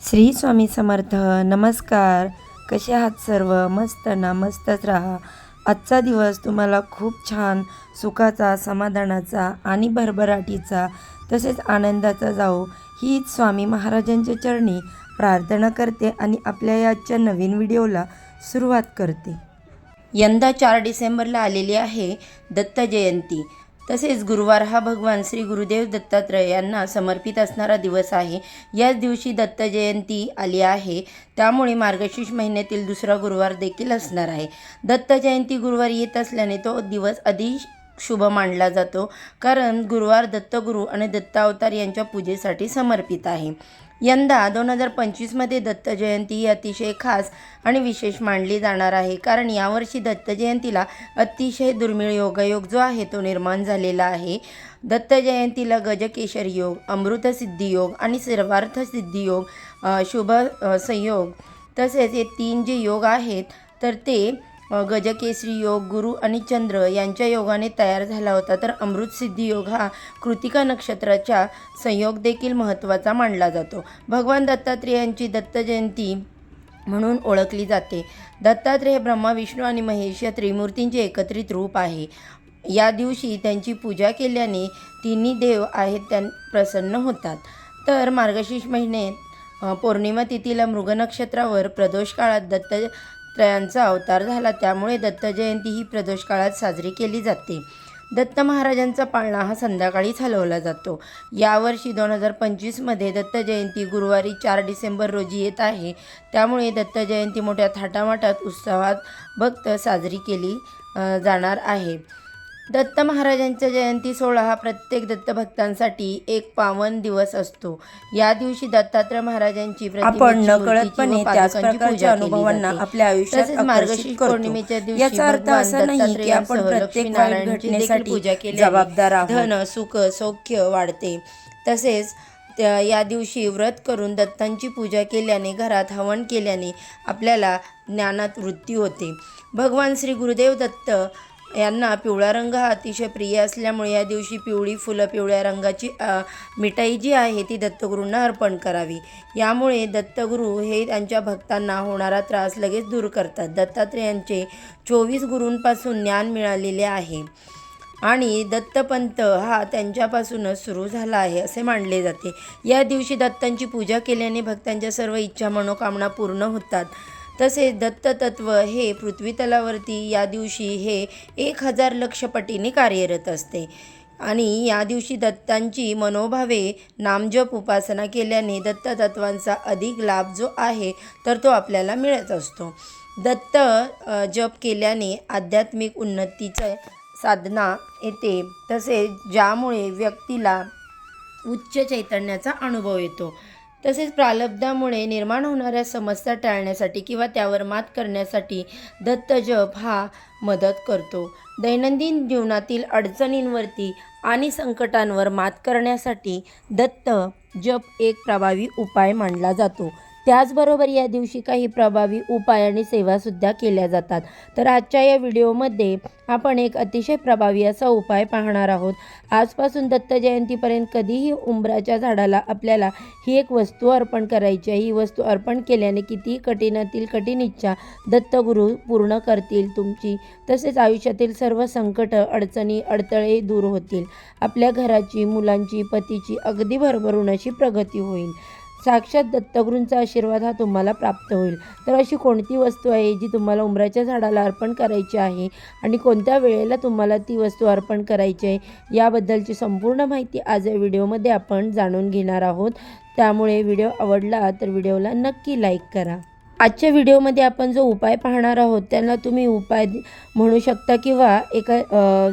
श्री स्वामी समर्थ नमस्कार. कसे आहात सर्व? मस्त ना मस्तच राहा. आजचा दिवस तुम्हाला खूप छान सुखाचा समाधानाचा आणि भरभराटीचा तसेच आनंदाचा जाओ हीच स्वामी महाराजांच्या चरणी प्रार्थना करते आणि आपल्या याच्या आजच्या नवीन व्हिडिओला सुरुवात करते. यंदा चार डिसेंबरला आलेली आहे दत्त जयंती. तसेच गुरुवार हा भगवान श्री गुरुदेव दत्तात्रय यांना समर्पित असणारा दिवस आहे. याच दिवशी दत्त जयंती आली आहे. त्यामुळे मार्गशीर्ष महिन्यातील दुसरा गुरुवार देखील असणार आहे. दत्त जयंती गुरुवार येत असल्याने तो दिवस अधिक शुभ मानला जातो. कारण गुरुवार दत्तगुरू आणि दत्तावतार यांच्या पूजेसाठी समर्पित आहे. यंदा दोन हजार पंचवीसमध्ये दत्त जयंती ही अतिशय खास आणि विशेष मानली जाणार आहे. कारण यावर्षी दत्त जयंतीला अतिशय दुर्मिळ योगायोग जो आहे तो निर्माण झालेला आहे. दत्त जयंतीला गजकेशर योग अमृतसिद्धी योग आणि सर्वार्थ सिद्धी योग शुभ संयोग तसेच हे तीन जे योग आहेत तर ते गजकेसरी योग गुरु आणि चंद्र यांच्या योगाने तयार झाला होता. तर अमृतसिद्धी योग हा कृतिका नक्षत्राच्या संयोग देखील महत्त्वाचा मानला जातो. भगवान दत्तात्रेयांची दत्त जयंती म्हणून ओळखली जाते. दत्तात्रेय हे ब्रह्मा विष्णू आणि महेश या त्रिमूर्तींचे एकत्रित रूप आहे. या दिवशी त्यांची पूजा केल्याने तिन्ही देव आहेत त्या प्रसन्न होतात. तर मार्गशीर्ष महिने पौर्णिमा तिथीला मृग नक्षत्रावर प्रदोष काळात दत्त त्रयांचा अवतार झाला. त्यामुळे दत्त जयंती ही प्रदोष काळात साजरी केली जाते. दत्त महाराजांचा पाळणा हा संध्याकाळीच हलवला जातो. यावर्षी दोन हजार पंचवीसमध्ये दत्त जयंती गुरुवारी चार डिसेंबर रोजी येत आहे. त्यामुळे दत्त जयंती मोठ्या थाटामाटात उत्सवात भक्त साजरी केली जाणार आहे. दत्त महाराजांचा जयंती सोहळा हा प्रत्येक दत्तभक्तांसाठी एक पावन दिवस असतो या दिवशी दत्तात्रय महाराजांची आपण नकळतपणे त्याच प्रकारच्या केली अनुभवांना. आपल्या आयुष्यात मार्गशीर्ष. पौर्णिमेच्या दिवशी याचा अर्थ असा नाही की आपण प्रत्येक घटनेसाठी पूजा केल्याने जबाबदार. धन सुख सौख्य वाढते तसेच या दिवशी व्रत करून दत्तांची पूजा केल्याने घरात हवन केल्याने आपल्याला ज्ञानात वृत्ती होते भगवान श्री गुरुदेव दत्त यांना पिवळा रंग हा अतिशय प्रिय असल्यामुळे या दिवशी पिवळी फुलं पिवळ्या रंगाची मिठाई जी आहे ती दत्तगुरूंना अर्पण करावी. यामुळे दत्तगुरू हे त्यांच्या भक्तांना होणारा त्रास लगेच दूर करतात. दत्तात्रेयांचे चोवीस गुरूंपासून ज्ञान मिळालेले आहे आणि दत्तपंत हा त्यांच्यापासूनच सुरू झाला आहे असे मानले जाते. या दिवशी दत्तांची पूजा केल्याने भक्तांच्या सर्व इच्छा मनोकामना पूर्ण होतात. तसेच दत्ततत्व हे पृथ्वीतलावरती या दिवशी हे एक हजार लक्षपटीने कार्यरत असते. आणि या दिवशी दत्तांची मनोभावे नामजप उपासना केल्याने दत्ततत्वांचा अधिक लाभ जो आहे तर तो आपल्याला मिळत असतो. दत्त जप केल्याने आध्यात्मिक उन्नतीचं साधना येते. तसेच ज्यामुळे व्यक्तीला उच्च चैतन्याचा अनुभव येतो. तसेच प्रालब्धामुळे निर्माण होणाऱ्या समस्या टाळण्यासाठी किंवा त्यावर मात करण्यासाठी दत्त जप हा मदत करतो. दैनंदिन जीवनातील अडचणींवरती आणि संकटांवर मात करण्यासाठी दत्त जप एक प्रभावी उपाय मानला जातो. त्याचबरोबर या दिवशी काही प्रभावी उपाय आणि सेवासुद्धा केल्या जातात. तर आजच्या या व्हिडिओमध्ये आपण एक अतिशय प्रभावी असा उपाय पाहणार आहोत. आजपासून दत्त जयंतीपर्यंत कधीही उंबराच्या झाडाला आपल्याला ही एक वस्तू अर्पण करायची आहे. ही वस्तू अर्पण केल्याने कितीही कठीणातील कठीण इच्छा दत्तगुरू पूर्ण करतील तुमची. तसेच आयुष्यातील सर्व संकट अडचणी अडथळे दूर होतील. आपल्या घराची मुलांची पतीची अगदी भरभरून अशी प्रगती होईल. साक्षात दत्तगुरूंचा आशीर्वाद हा तुम्हाला प्राप्त होईल. तर अशी कोणती वस्तू आहे जी तुम्हाला उंबराच्या झाडाला अर्पण करायची आहे आणि कोणत्या वेळेला तुम्हाला ती वस्तू अर्पण करायची आहे याबद्दलची संपूर्ण माहिती आज या व्हिडिओमध्ये आपण जाणून घेणार आहोत. त्यामुळे व्हिडिओ आवडला तर व्हिडिओला नक्की लाईक करा. आजच्या व्हिडिओमध्ये आपण जो उपाय पाहणार आहोत त्यांना तुम्ही उपाय म्हणू शकता किंवा एका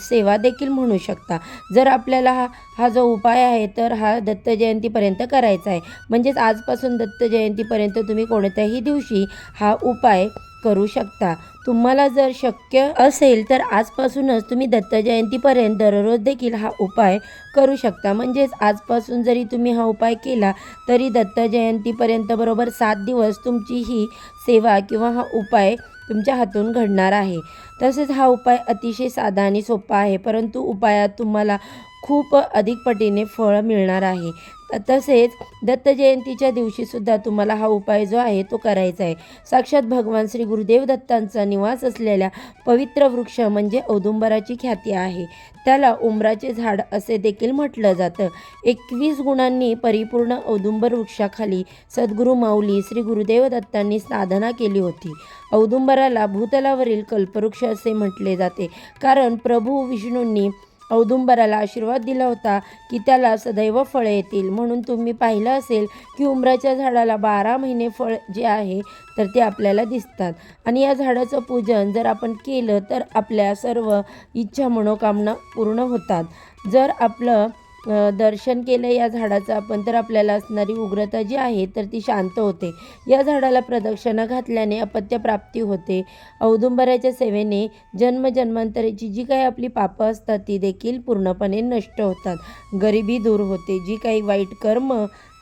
सेवा देखील म्हणू शकता. जर आपल्याला हा हा जो उपाय आहे तर हा दत्त जयंतीपर्यंत करायचा आहे. म्हणजेच आजपासून दत्त जयंतीपर्यंत तुम्ही कोणत्याही दिवशी हा उपाय करू शकता. तुम्हाला जर शक्य असेल तर आजपासूनच तुम्ही दत्त जयंतीपर्यंत दररोज देखील हा उपाय करू शकता. म्हणजेच आजपासून जरी तुम्ही हा उपाय केला तरी दत्त जयंतीपर्यंत बरोबर सात दिवस तुमची ही सेवा किंवा हा उपाय तुमच्या हातून घडणार आहे. तसेच हा उपाय अतिशय साधा आणि सोपा आहे परंतु उपायात तुम्हाला खूप अधिक पटीने फळ मिळणार आहे. त- तसेच दत्त जयंतीच्या दिवशीसुद्धा तुम्हाला हा उपाय जो आहे तो करायचा आहे. साक्षात भगवान श्री गुरुदेव दत्तांचा निवास असलेल्या पवित्र वृक्ष म्हणजे औदुंबराची ख्याती आहे. त्याला उंबराचे झाड असे देखील म्हटलं जातं. एकवीस गुणांनी परिपूर्ण औदुंबर वृक्षाखाली सद्गुरू माऊली श्री गुरुदेव दत्तांनी साधना केली होती. औदुंबराला भूतलावरील कल्पवृक्ष असे म्हटले जाते. कारण प्रभू विष्णूंनी औदुंबराला आशीर्वाद दिला होता की त्याला सदैव फळे येतील. म्हणून तुम्ही पाहिलं असेल की उंबराच्या झाडाला बारा महिने फळ जे आहे तर ते आपल्याला दिसतात. आणि या झाडाचं पूजन जर आपण केलं तर आपल्या सर्व इच्छा मनोकामना पूर्ण होतात. जर आपलं दर्शन केलं या झाडाचं आपण तर आपल्याला असणारी उग्रता जी आहे तर ती शांत होते. या झाडाला प्रदक्षिणा घातल्याने अपत्यप्राप्ती होते. औदुंबराच्या सेवेने जन्मजन्मांतरेची जी काही आपली पापं असतात ती देखील पूर्णपणे नष्ट होतात. गरिबी दूर होते. जी काही वाईट कर्म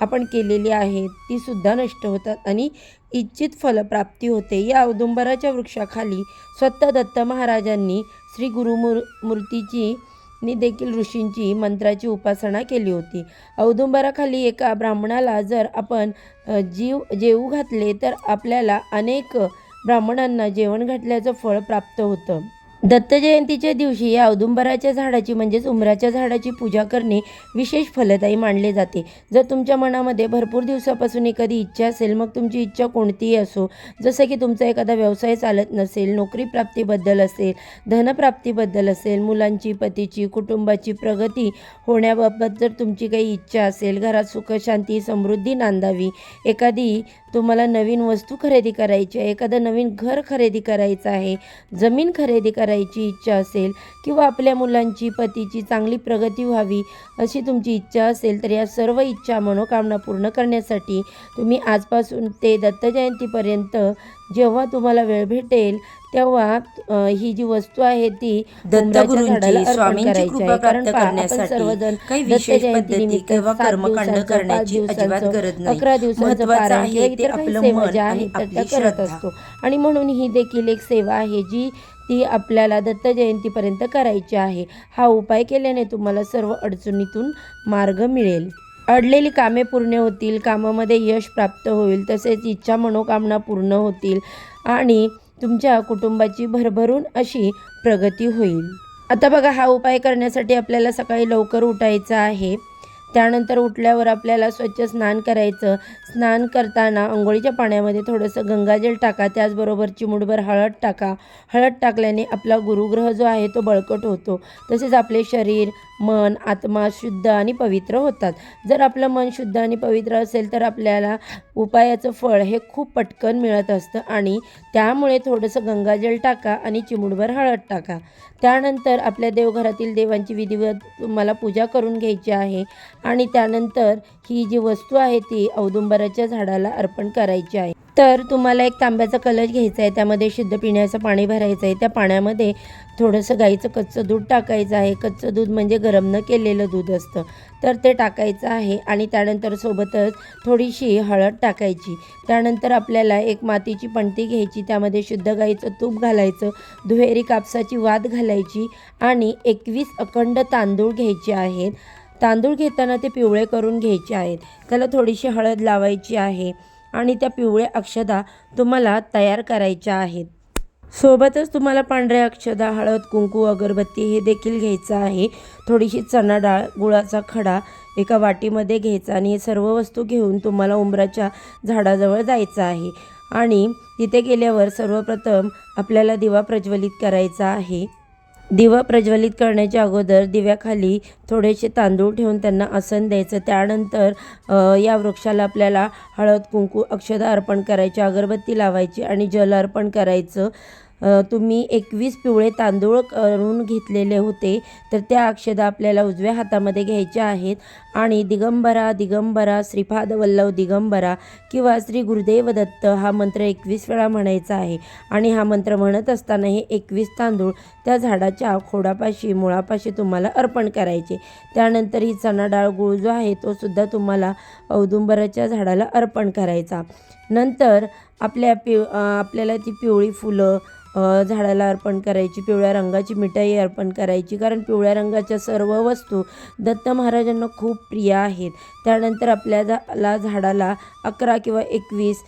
आपण केलेली आहेत ती सुद्धा नष्ट होतात आणि इच्छित फलप्राप्ती होते. या औदुंबराच्या वृक्षाखाली स्वतः दत्त महाराजांनी श्री गुरुमूर मूर्तीची नी देखील ऋषींची मंत्राची उपासना केली होती. औदुंबराखाली एका ब्राह्मणाला जर आपण जीव जेवू घातले तर आपल्याला अनेक ब्राह्मणांना जेवण घातल्याचं फळ प्राप्त होतं. दत्त जयंतीच्या दिवशी या औदुंबराच्या झाडाची म्हणजेच उमराच्या झाडाची पूजा करणे विशेष फलदायी मानले जाते. जर तुमच्या मनामध्ये भरपूर दिवसापासून एखादी इच्छा असेल मग तुमची इच्छा कोणतीही असो जसं की तुमचा एखादा व्यवसाय चालत नसेल नोकरी प्राप्तीबद्दल असेल धनप्राप्तीबद्दल असेल मुलांची पतीची कुटुंबाची प्रगती होण्याबाबत जर तुमची काही इच्छा असेल घरात सुखशांती समृद्धी नांदावी एखादी तुम्हाला नवीन वस्तू खरेदी करायची आहे एखादं नवीन घर खरेदी करायचं आहे जमीन खरेदी करायची इच्छा असेल किंवा आपल्या मुलांची पतीची चांगली प्रगती व्हावी अशी तुमची इच्छा असेल तर या सर्व इच्छा मनोकामना पूर्ण करण्यासाठी तुम्ही आजपासून ते दत्त जयंतीपर्यंत जेव्हा तुम्हाला वेळ भेटेल तेव्हा ही जी वस्तू आहे ती दत्तगुरूंची, स्वामींची करायची कृपा प्राप्त करण्यासाठी काही विशेष पद्धती किंवा कर्मकांड करण्याची अजिबात गरज नाही. अकरा दिवसांचं महत्त्वाचं पारायण आहे ते आपलं मन आणि आपली श्रद्धा. असतो आणि म्हणून ही देखील एक सेवा आहे जी ती आपल्याला दत्त जयंतीपर्यंत करायची आहे. हा उपाय केल्याने तुम्हाला सर्व अडचणीतून मार्ग मिळेल. अडलेली कामे पूर्ण होतील कामामध्ये यश प्राप्त होईल तसेच इच्छा मनोकामना पूर्ण होतील आणि तुमच्या कुटुंबाची भरभरून अशी प्रगती होईल. आता बघा हा उपाय करण्यासाठी आपल्याला सकाळी लवकर उठायचं आहे. त्यानंतर उठल्यावर आपल्याला स्वच्छ स्नान करायचं. स्नान करताना आंघोळीच्या पाण्यामध्ये थोडंसं गंगाजल टाका. त्याचबरोबर चिमुडभर हळद टाका. हळद टाकल्याने आपला गुरुग्रह जो आहे तो बळकट होतो. तसेच आपले शरीर मन आत्मा शुद्ध आणि पवित्र होतात. जर आपलं मन शुद्ध आणि पवित्र असेल तर आपल्याला उपायाचं फळ हे खूप पटकन मिळत असतं आणि त्यामुळे थोडंसं गंगाजल टाका आणि चिमुडभर हळद टाका. त्यानंतर आपल्या देवघरातील देवांची विधिवत तुम्हाला पूजा करून घ्यायची आहे. आणि त्यानंतर ही जी वस्तू आहे ती औदुंबराच्या झाडाला अर्पण करायची आहे. तर तुम्हाला एक तांब्याचा कलश घ्यायचा आहे त्यामध्ये शुद्ध पिण्याचं पाणी भरायचं आहे. त्या पाण्यामध्ये थोडंसं गाईचं कच्चं दूध टाकायचं आहे. कच्चं दूध म्हणजे गरम न केलेलं दूध असतं. तर ते टाकायचं आहे आणि त्यानंतर सोबतच थोडीशी हळद टाकायची. त्यानंतर आपल्याला एक मातीची पणती घ्यायची त्यामध्ये शुद्ध गाईचं तूप घालायचं दुहेरी कापसाची वात घालायची आणि एकवीस अखंड तांदूळ घ्यायचे आहेत. तांदूळ घेताना ते पिवळे करून घ्यायचे आहेत. त्याला थोडीशी हळद लावायची आहे आणि त्या पिवळ्या अक्षदा तुम्हाला तयार करायच्या आहेत. सोबतच तुम्हाला पांढऱ्या अक्षदा हळद कुंकू अगरबत्ती हे देखील घ्यायचं आहे. थोडीशी चणा डाळ गुळाचा खडा एका वाटीमध्ये घ्यायचा आणि हे सर्व वस्तू घेऊन तुम्हाला उंबराच्या झाडाजवळ जायचं आहे. आणि तिथे गेल्यावर सर्वप्रथम आपल्याला दिवा प्रज्वलित करायचा आहे. दिवा प्रज्वलित करण्याच्या अगोदर दिव्याखाली थोडेसे तांदूळ ठेवून त्यांना आसन द्यायचं. त्यानंतर या वृक्षाला आपल्याला हळद कुंकू अक्षदा अर्पण करायची अगरबत्ती लावायची आणि जल अर्पण करायचं. तुम्ही एकवीस पिवळे तांदूळ करून घेतलेले होते तर त्या अक्षदा आपल्याला उजव्या हातामध्ये घ्यायच्या आहेत. आणि दिगंबरा दिगंबरा श्रीपाद वल्लभ दिगंबरा किंवा श्री गुरुदेव दत्त हा मंत्र एकवीस वेळा म्हणायचा आहे. आणि हा मंत्र म्हणत असताना हे एकवीस तांदूळ त्या झाडाच्या खोडापाशी मुळापाशी तुम्हाला अर्पण करायचे. त्यानंतर ही चणा डाळ गुळ जो आहे तो सुद्धा तुम्हाला औदुंबराच्या झाडाला अर्पण करायचा. नंतर आपल्या पिव आपल्याला ती पिवळी फुलं झाडाला अर्पण करायची पिवळ्या रंगाची मिठाई अर्पण करायची. कारण पिवळ्या रंगाच्या सर्व वस्तू दत्त महाराजांना खूप प्रिय आहेत. त्यानंतर आपल्या झाला झाडाला अकरा किंवा एकवीस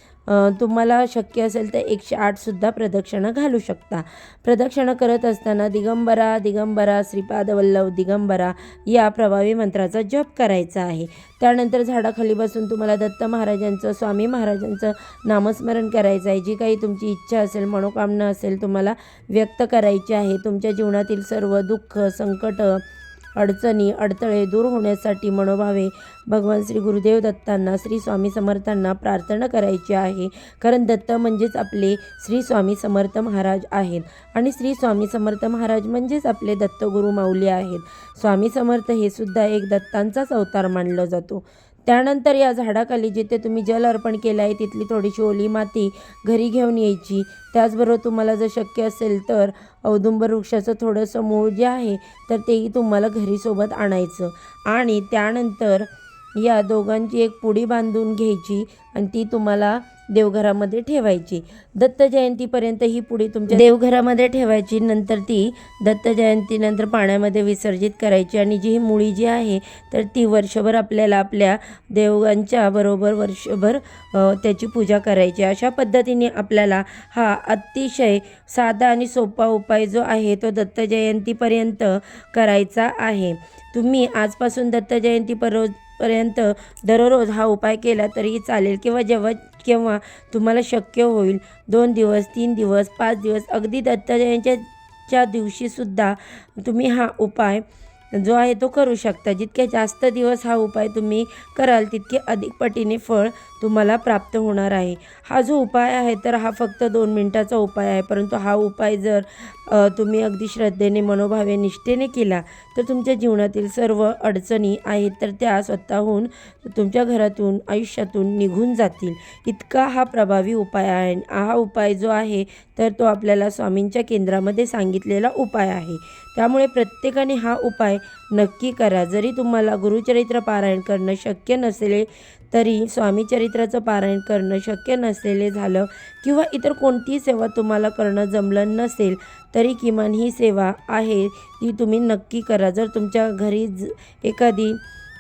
तुम्हाला शक्य असेल तर एकशे आठसुद्धा प्रदक्षिणा घालू शकता. प्रदक्षिणा करत असताना दिगंबरा दिगंबरा श्रीपाद वल्लभ दिगंबरा या प्रभावी मंत्राचा जप करायचा आहे. त्यानंतर झाडाखाली बसून तुम्हाला दत्त महाराजांचं स्वामी महाराजांचं नामस्मरण करायचं आहे. जी काही तुमची इच्छा असेल मनोकामना असेल तुम्हाला व्यक्त करायची आहे. तुमच्या जीवनातील सर्व दुःख संकट अडचणी अडथळे दूर होण्यासाठी मनोभावे भगवान श्री गुरुदेव दत्तांना श्री स्वामी समर्थांना प्रार्थना करायची आहे. कारण दत्त म्हणजेच आपले श्री स्वामी समर्थ महाराज आहेत. आणि श्री स्वामी समर्थ महाराज म्हणजेच आपले दत्तगुरु माऊली आहेत. स्वामी समर्थ हे सुद्धा एक दत्तांचाच अवतार मानला जातो. त्यानंतर या झाडाखाली जिथे तुम्ही जल अर्पण केलं आहे तिथली थोडीशी ओली माती घरी घेऊन यायची. त्याचबरोबर तुम्हाला जर शक्य असेल तर औदुंबर वृक्षाचं थोडंसं मूळ जे आहे तर तेही तुम्हाला घरी सोबत आणायचं. आणि त्यानंतर या दोघांची एक पुडी बांधून घ्यायची आणि ती तुम्हाला देवघरामध्ये ठेवायची. दत्त जयंतीपर्यंत ही पुडी तुमच्या देवघरामध्ये ठेवायची. नंतर ती दत्त जयंतीनंतर पाण्यामध्ये विसर्जित करायची आणि जी ही मुळी जी आहे तर ती वर्षभर आपल्याला आपल्या देवगांच्या बरोबर वर्षभर त्याची पूजा करायची. अशा पद्धतीने आपल्याला हा अतिशय साधा आणि सोपा उपाय जो आहे तो दत्त जयंतीपर्यंत करायचा आहे. तुम्ही आजपासून दत्त जयंती परो पर्यंत दररोज हा उपाय केला तरीही चालेल किंवा जेव्हा केव्हा तुम्हाला शक्य होईल. दोन दिवस तीन दिवस पाच दिवस अगदी दत्त जयंतीच्या दिवशीसुद्धा तुम्ही हा उपाय जो आहे तो करू शकता. जितके जास्त दिवस हा उपाय तुम्ही कराल तितके अधिक पटीने फळ तुम्हाला प्राप्त होणार आहे. हा जो उपाय आहे तर हा फक्त दोन मिनटाचा उपाय आहे. परंतु हा उपाय जर तुम्ही अगदी श्रद्धेने मनोभावे निष्ठेने केला तर तुमच्या जीवनातील सर्व अडचणी आहेत तर त्या स्वतःहून तुमच्या घरातून आयुष्यातून निघून जातील. इतका हा प्रभावी उपाय आहे. हा उपाय जो आहे तर तो आपल्याला स्वामींच्या केंद्रामध्ये सांगितलेला उपाय आहे. त्यामुळे प्रत्येकाने हा उपाय नक्की करा. जरी तुम्हाला गुरुचरित्र पारायण करणं शक्य नसेल तरी स्वामी चरित्राचं पारायण करणं शक्य नसलेले झालं किंवा इतर कोणतीही सेवा तुम्हाला करणं जमलं नसेल तरी किमान ही सेवा आहे ती तुम्ही नक्की करा. जर तुमच्या घरी ज- एखादी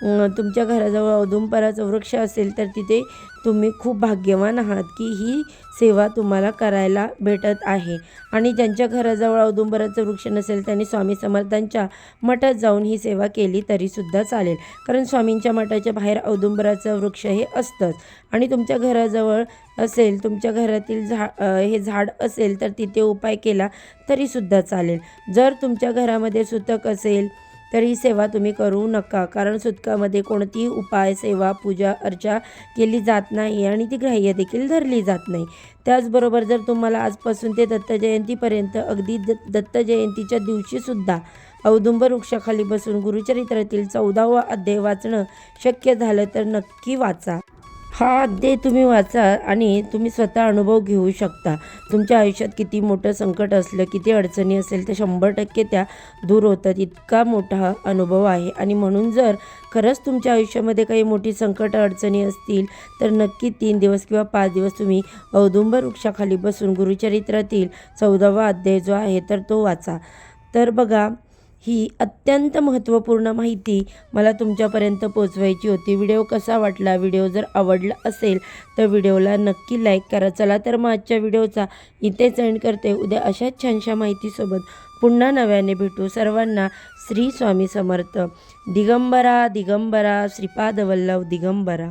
तुमच्या घराजवळ औदुंबराचं वृक्ष असेल तर तिथे तुम्ही खूप भाग्यवान आहात की ही सेवा तुम्हाला करायला भेटत आहे. आणि ज्यांच्या घराजवळ औदुंबराचं वृक्ष नसेल त्यांनी स्वामी समर्थांच्या मठात जाऊन ही सेवा केली तरीसुद्धा चालेल. कारण स्वामींच्या मठाच्या बाहेर औदुंबराचं वृक्ष हे असतंच. आणि तुमच्या घराजवळ असेल तुमच्या घरातील झा हे झाड असेल तर तिथे उपाय केला तरीसुद्धा चालेल. जर तुमच्या घरामध्ये सुतक असेल तर ही सेवा तुम्ही करू नका. कारण सुतकामध्ये कोणतीही उपाय सेवा पूजा अर्चा केली जात नाही आणि ती ग्राह्य देखील धरली जात नाही. त्याचबरोबर जर तुम्हाला आजपासून ते दत्त जयंतीपर्यंत अगदी द दत्त जयंतीच्या दिवशीसुद्धा औदुंब वृक्षाखाली बसून गुरुचरित्रातील चौदावा अध्याय वाचणं शक्य झालं तर नक्की वाचा. हा अध्याय तुम्ही वाचा आणि तुम्ही स्वतः अनुभव घेऊ शकता. तुमच्या आयुष्यात किती मोठं संकट असलं किती अडचणी असेल तर शंभर टक्के त्या दूर होतात. इतका मोठा अनुभव आहे. आणि म्हणून जर खरंच तुमच्या आयुष्यामध्ये काही मोठी संकट अडचणी असतील तर नक्की तीन दिवस किंवा पाच दिवस तुम्ही औदुंब वृक्षाखाली बसून गुरुचरित्रातील चौदावा अध्याय जो आहे तर तो वाचा. तर बघा ही अत्यंत महत्त्वपूर्ण माहिती मला तुमच्यापर्यंत पोचवायची होती. व्हिडिओ कसा वाटला? व्हिडिओ जर आवडला असेल तर व्हिडिओला नक्की लाईक करा. चला तर मग आजच्या व्हिडिओचा इथेच एंड करते. उद्या अशाच छानशा माहितीसोबत पुन्हा नव्याने भेटू. सर्वांना श्री स्वामी समर्थ. दिगंबरा दिगंबरा श्रीपाद वल्लभ दिगंबरा.